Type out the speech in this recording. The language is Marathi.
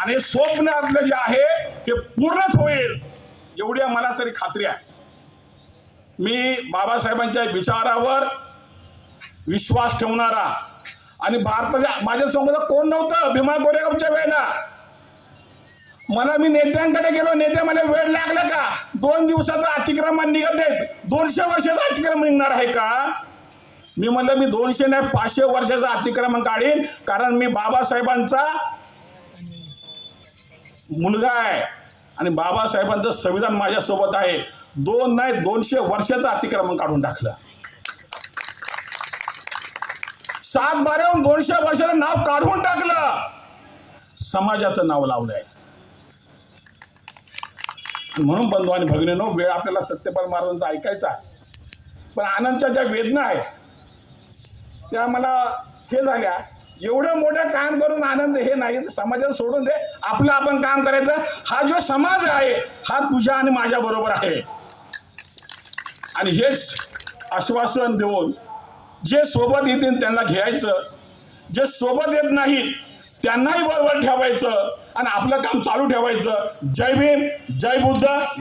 आणि स्वप्न आपलं जे आहे ते पूर्णच होईल एवढी मला तरी खात्री आहे. मी बाबासाहेबांच्या विचारावर विश्वास ठेवणारा आणि भारताच्या माझ्यासमोर कोण नव्हतं? भीमा कोरेगावच्या वेळेला. मला मी नेत्यांकडे गेलो नेते मला वेळ लागला का? दोन दिवसाचं अतिक्रमण निघत नाहीत दोनशे वर्षाचं अतिक्रमण निघणार आहे का? मी म्हणलं मी दोनशे नाही पाचशे वर्षाचं अतिक्रमण काढीन कारण मी बाबासाहेबांचा मुलगा आहे. आणि बाबासाहेबांचं संविधान माझ्यासोबत आहे. दोन नाही दोनशे वर्षाचं अतिक्रमण काढून टाकलं. सात बाराहून दोनशे वर्षाचं नाव काढून टाकलं. समाजाचं नाव लावलंय. म्हणून बंधू आणि भगिनीनो वेळ आपल्याला सत्यपाल महाराजांचा ऐकायचा पण आनंदच्या ज्या वेदना आहेत त्या मला हे झाल्या. एवढं मोठं काम करून आनंद हे नाही समाजाला सोडून दे. आपलं आपण काम करायचं. हा जो समाज आहे हा तुझ्या आणि माझ्या बरोबर आहे. आणि हेच आश्वासन देऊन जे सोबत येतील त्यांना घ्यायचं. जे सोबत येत नाहीत त्यांनाही बरोबर ठेवायचं. आणि आपलं काम चालू ठेवायचं. जय भीम जय बुद्ध.